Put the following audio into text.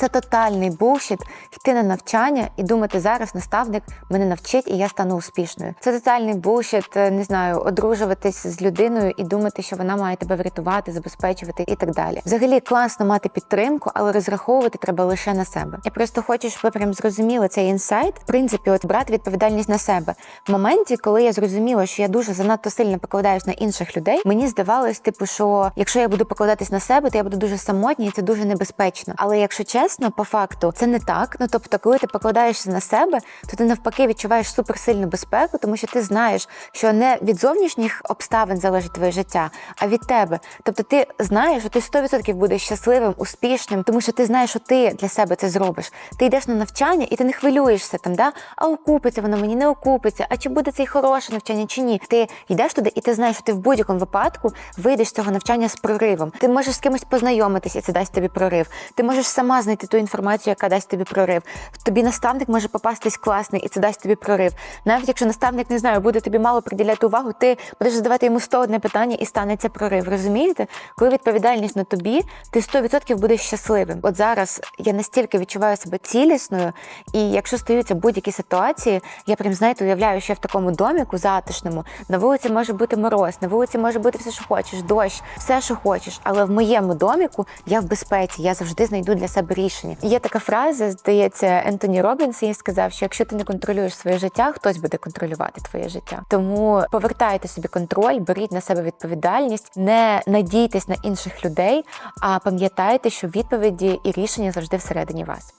Це тотальний булшіт йти на навчання і думати зараз наставник мене навчить і я стану успішною. Це тотальний булшіт, е, не знаю, одружуватись з людиною і думати, що вона має тебе врятувати, забезпечувати і так далі. Взагалі класно мати підтримку, але розраховувати треба лише на себе. Я просто хочу, щоб ви прям зрозуміли цей інсайт. В принципі, от брати відповідальність на себе. В моменті, коли я зрозуміла, що я дуже занадто сильно покладаюсь на інших людей, мені здавалось, типу, що якщо я буду покладатись на себе, то я буду дуже самотня і це дуже небезпечно. Але якщо чесно, по факту це не так. Ну тобто, коли ти покладаєшся на себе, то ти навпаки відчуваєш суперсильну безпеку, тому що ти знаєш, що не від зовнішніх обставин залежить твоє життя, а від тебе. Тобто, ти знаєш, що ти 100% будеш щасливим, успішним, тому що ти знаєш, що ти для себе це зробиш. Ти йдеш на навчання і ти не хвилюєшся там, да? а окупиться воно мені не окупиться, а чи буде це й хороше навчання, чи ні. Ти йдеш туди, і ти знаєш, що ти в будь-якому випадку вийдеш з цього навчання з проривом. Ти можеш з кимось познайомитись, і це дасть тобі прорив. Ти можеш сама знайти ту інформацію, яка дасть тобі прорив. Тобі наставник може попастись класний, і це дасть тобі прорив. Навіть якщо наставник не знаю, буде тобі мало приділяти увагу, ти будеш задавати йому 101 питання і станеться прорив. Розумієте? Коли відповідальність на тобі, ти 100% будеш щасливим. От зараз я настільки відчуваю себе цілісною, і якщо стаються будь-які ситуації, я прям знаєте, уявляю, що я в такому доміку затишному. На вулиці може бути мороз, на вулиці може бути все, що хочеш, дощ, все, що хочеш. Але в моєму доміку я в безпеці, я завжди знайду для себе рішення. І Є така фраза, здається, Ентоні Робінс їй сказав, що якщо ти не контролюєш своє життя, хтось буде контролювати твоє життя. Тому повертайте собі контроль, беріть на себе відповідальність, не надійтесь на інших людей, а пам'ятайте, що відповіді і рішення завжди всередині вас.